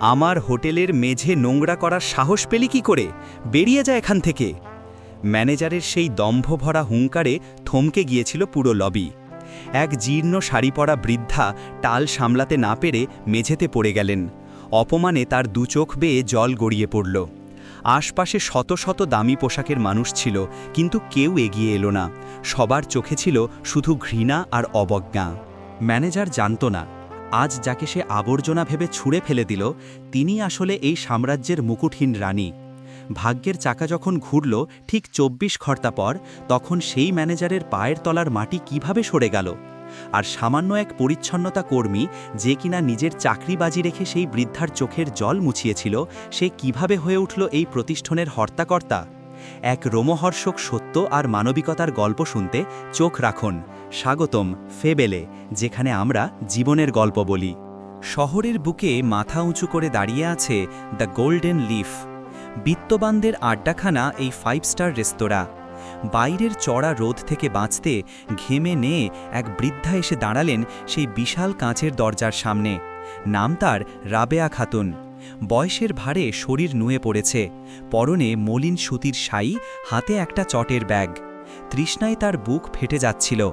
আমার হোটেলের মেঝে নোংরা করার সাহস পেলি কি করে? বেরিয়ে যায় এখান থেকে। ম্যানেজারের সেই দম্ভ ভরা হুঙ্কারে থমকে গিয়েছিল পুরো লবি। এক জীর্ণ শাড়ি পরা বৃদ্ধা টাল সামলাতে না পেরে মেঝেতে পড়ে গেলেন। অপমানে তার দু চোখ বেয়ে জল গড়িয়ে পড়ল। আশপাশে শত শত দামি পোশাকের মানুষ ছিল, কিন্তু কেউ এগিয়ে এলো না। সবার চোখে ছিল শুধু ঘৃণা আর অবজ্ঞা। ম্যানেজার জানত না আজ যাকে সে আবর্জনা ভেবে ছুঁড়ে ফেলে দিল, তিনি আসলে এই সাম্রাজ্যের মুকুটহীন রানী। ভাগ্যের চাকা যখন ঘুরল ঠিক চব্বিশ ঘর্তা পর, তখন সেই ম্যানেজারের পায়ের তলার মাটি কীভাবে সরে গেল? আর সামান্য এক পরিচ্ছন্নতা কর্মী যে কিনা নিজের চাকরি বাজি রেখে সেই বৃদ্ধার চোখের জল মুছিয়েছিল, সে কীভাবে হয়ে উঠল এই প্রতিষ্ঠানের হর্তাকর্তা? এক রোমহর্ষক সত্য আর মানবিকতার গল্প শুনতে চোখ রাখুন। স্বাগতম ফেবেলে, যেখানে আমরা জীবনের গল্প বলি। শহরের বুকে মাথা উঁচু করে দাঁড়িয়ে আছে দ্য গোল্ডেন লিফ। বিত্তবানদের আড্ডাখানা এই ফাইভ স্টার রেস্তোরাঁ। বাইরের চড়া রোদ থেকে বাঁচতে ঘেমে নেয়ে এক বৃদ্ধা এসে দাঁড়ালেন সেই বিশাল কাঁচের দরজার সামনে। নাম তার রাবেয়া খাতুন। বয়সের ভারে শরীর নুয়ে পড়েছে। পরনে মলিন সুতির শাই হাতে একটা চটের ব্যাগ। তৃষ্ণায় তার বুক ফেটে যাচ্ছিল।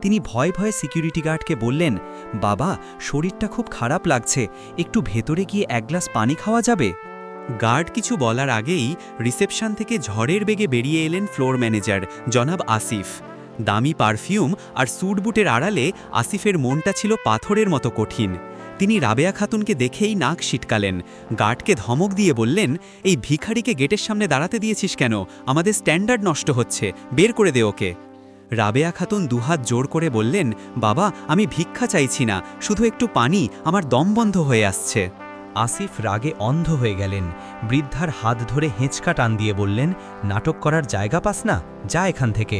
তিনি ভয় ভয়ে সিকিউরিটি গার্ডকে বললেন, বাবা, শরীরটা খুব খারাপ লাগছে। একটু ভেতরে গিয়ে এক গ্লাস পানি খাওয়া যাবে? গার্ড কিছু বলার আগেই রিসেপশন থেকে ঝড়ের বেগে বেরিয়ে এলেন ফ্লোর ম্যানেজার, জনাব আসিফ। দামি পারফিউম আর স্যুটবুটের আড়ালে আসিফের মনটা ছিল পাথরের মতো কঠিন। তিনি রাবেয়া খাতুনকে দেখেই নাক সিটকালেন। গার্ডকে ধমক দিয়ে বললেন, এই ভিখারিকে গেটের সামনে দাঁড়াতে দিয়েছিস কেন? আমাদের স্ট্যান্ডার্ড নষ্ট হচ্ছে, বের করে দে ওকে। রাবেয়া খাতুন দুহাত জোর করে বললেন, বাবা, আমি ভিক্ষা চাইছি না, শুধু একটু পানি, আমার দম বন্ধ হয়ে আসছে। আসিফ রাগে অন্ধ হয়ে গেলেন। বৃদ্ধার হাত ধরে হেঁচকা টান দিয়ে বললেন, নাটক করার জায়গা পাস না, যা এখান থেকে।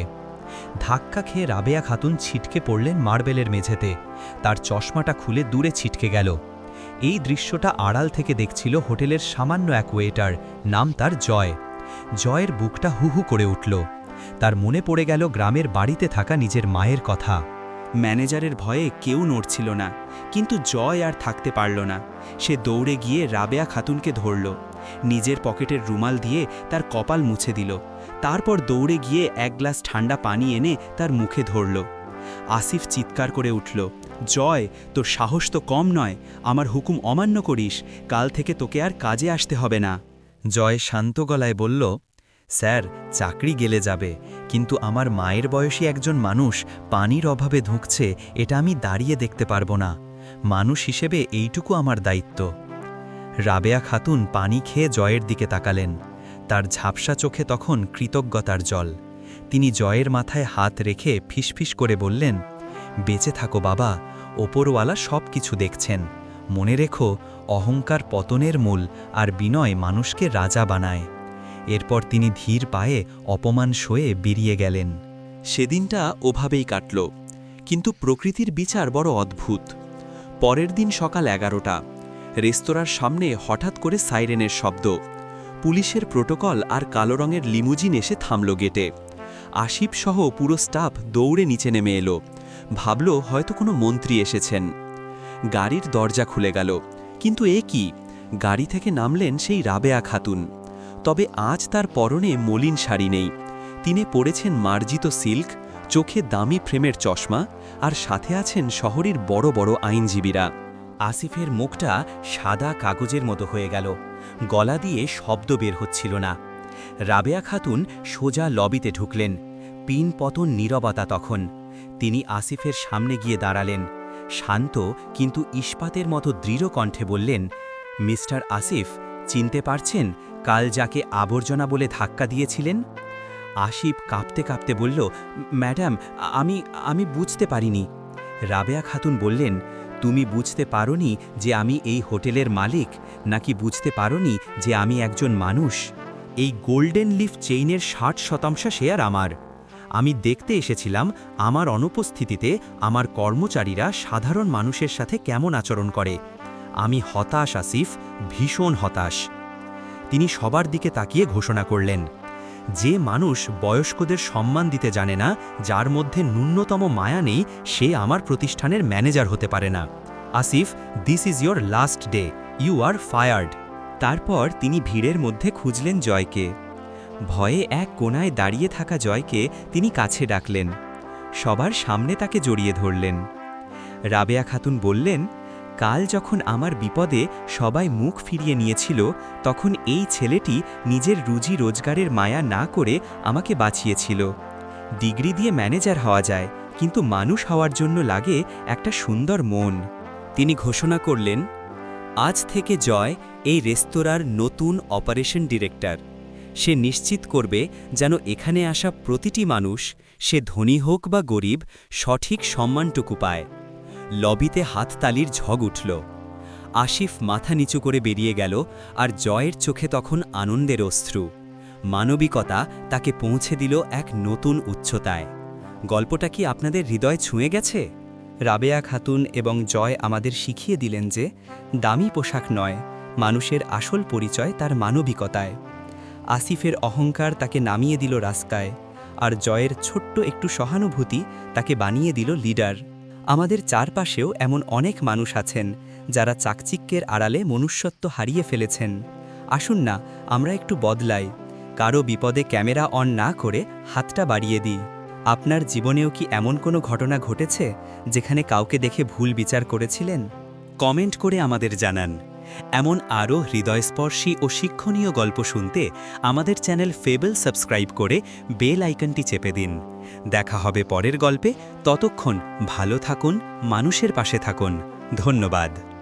ধাক্কা খেয়ে রাবেয়া খাতুন ছিটকে পড়লেন মার্বেলের মেঝেতে। তার চশমাটা খুলে দূরে ছিটকে গেল। এই দৃশ্যটা আড়াল থেকে দেখছিল হোটেলের সামান্য এক ওয়েটার, নাম তার জয়। জয়ের বুকটা হুহু করে উঠল। তার মনে পড়ে গেল গ্রামের বাড়িতে থাকা নিজের মায়ের কথা। ম্যানেজারের ভয়ে কেউ নড়ছিল না, কিন্তু জয় আর থাকতে পারল না। সে দৌড়ে গিয়ে রাবেয়া খাতুনকে ধরল। নিজের পকেটের রুমাল দিয়ে তার কপাল মুছে দিল। তারপর দৌড়ে গিয়ে এক গ্লাস ঠান্ডা পানি এনে তার মুখে ধরল। আসিফ চিৎকার করে উঠল, জয়, তোর সাহস তো কম নয়, আমার হুকুম অমান্য করিস, কাল থেকে তোকে আর কাজে আসতে হবে না। জয় শান্ত গলায় বলল, স্যার, চাকরি গেলে যাবে, কিন্তু আমার মায়ের বয়সী একজন মানুষ পানির অভাবে ধুঁকছে, এটা আমি দাঁড়িয়ে দেখতে পারব না। মানুষ হিসেবে এইটুকু আমার দায়িত্ব। রাবেয়া খাতুন পানি খেয়ে জয়ের দিকে তাকালেন। তার ঝাপসা চোখে তখন কৃতজ্ঞতার জল। তিনি জয়ের মাথায় হাত রেখে ফিসফিস করে বললেন, বেঁচে থাকো বাবা, ওপরওয়ালা সব কিছু দেখছেন। মনে রেখো, অহংকার পতনের মূল আর বিনয় মানুষকে রাজা বানায়। এরপর তিনি ধীর পায়ে অপমান সয়ে বেরিয়ে গেলেন। সেদিনটা ওভাবেই কাটল, কিন্তু প্রকৃতির বিচার বড় অদ্ভুত। পরের দিন সকাল এগারোটা, রেস্তোরাঁর সামনে হঠাৎ করে সাইরেনের শব্দ। পুলিশের প্রোটোকল আর কালো রঙের লিমুজিন এসে থামল গেটে। আশিপ সহ পুরো স্টাফ দৌড়ে নিচে নেমে এলো। ভাবল হয়তো কোনো মন্ত্রী এসেছেন। গাড়ির দরজা খুলে গেল। কিন্তু এ কি? গাড়ি থেকে নামলেন সেই রাবেয়া খাতুন। তবে আজ তার পরনে মলিন শাড়ি নেই। তিনি পরেছেন মার্জিত সিল্ক, চোখে দামি ফ্রেমের চশমা আর সাথে আছেন শহরের বড় বড় আইনজীবীরা। আসিফের মুখটা সাদা কাগজের মতো হয়ে গেল। গলা দিয়ে শব্দ বের হচ্ছিল না। রাবেয়া খাতুন সোজা লবিতে ঢুকলেন। পিন পতন নীরবতা তখন। তিনি আসিফের সামনে গিয়ে দাঁড়ালেন। শান্ত কিন্তু ইস্পাতের মতো দৃঢ় কণ্ঠে বললেন, মিস্টার আসিফ, চিনতে পারছেন কাল যাকে আবর্জনা বলে ধাক্কা দিয়েছিলেন? আসিফ কাঁপতে কাঁপতে বলল, ম্যাডাম, আমি আমি বুঝতে পারিনি। রাবেয়া খাতুন বললেন তুমি বুঝতে পারোনি যে আমি এই হোটেলের মালিক, নাকি বুঝতে পারোনি যে আমি একজন মানুষ? এই গোল্ডেন লিফ চেইনের ষাট শতাংশ শেয়ার আমার। আমি দেখতে এসেছিলাম, আমার অনুপস্থিতিতে আমার কর্মচারীরা সাধারণ মানুষের সাথে কেমন আচরণ করে। আমি হতাশ, আসিফ, ভীষণ হতাশ। তিনি সবার দিকে তাকিয়ে ঘোষণা করলেন যে মানুষ বয়স্কদের সম্মান দিতে জানে না, যার মধ্যে ন্যূনতম মায়া নেই, সে আমার প্রতিষ্ঠানের ম্যানেজার হতে পারে না। Asif this is your last day you are fired তারপর তিনি ভিড়ের মধ্যে খুঁজলেন জয়কে। ভয়ে এক কোনায় দাঁড়িয়ে থাকা জয়কে তিনি কাছে ডাকলেন। সবার সামনে তাকে জড়িয়ে ধরলেন। রাবেয়া খাতুন বললেন কাল যখন আমার বিপদে সবাই মুখ ফিরিয়ে নিয়েছিল, তখন এই ছেলেটি নিজের রুজি রোজগারের মায়া না করে আমাকে বাঁচিয়েছিল। ডিগ্রি দিয়ে ম্যানেজার হওয়া যায়, কিন্তু মানুষ হওয়ার জন্য লাগে একটা সুন্দর মন। তিনি ঘোষণা করলেন, আজ থেকে জয় এই রেস্তোরাঁর নতুন অপারেশন ডিরেক্টর। সে নিশ্চিত করবে যেন এখানে আসা প্রতিটি মানুষ, সে ধনী হোক বা গরিব, সঠিক সম্মানটুকু পায়। লবিতে হাততালির ঝগ উঠল। আসিফ মাথা নিচু করে বেরিয়ে গেল আর জয়ের চোখে তখন আনন্দের অশ্রু। মানবিকতা তাকে পৌঁছে দিল এক নতুন উচ্চতায়। গল্পটা কি আপনাদের হৃদয় ছুঁয়ে গেছে? রাবেয়া খাতুন এবং জয় আমাদের শিখিয়ে দিলেন যে, দামি পোশাক নয়, মানুষের আসল পরিচয় তার মানবিকতায়। আসিফের অহংকার তাকে নামিয়ে দিল রাস্তায়, আর জয়ের ছোট্ট একটু সহানুভূতি তাকে বানিয়ে দিল লিডার। আমাদের চারপাশেও এমন অনেক মানুষ আছেন যারা চাকচিক্যের আড়ালে মনুষ্যত্ব হারিয়ে ফেলেছেন। আসুন না, আমরা একটু বদলাই। কারও বিপদে ক্যামেরা অন না করে হাতটা বাড়িয়ে দিই। আপনার জীবনেও কি এমন কোনো ঘটনা ঘটেছে, যেখানে কাউকে দেখে ভুল বিচার করেছিলেন? কমেন্ট করে আমাদের জানান। এমন আরও হৃদয়স্পর্শী ও শিক্ষণীয় গল্প শুনতে আমাদের চ্যানেল ফেবল সাবস্ক্রাইব করে বেল আইকনটি চেপে দিন। দেখা হবে পরের গল্পে। ততক্ষণ ভালো থাকুন, মানুষের পাশে থাকুন। ধন্যবাদ।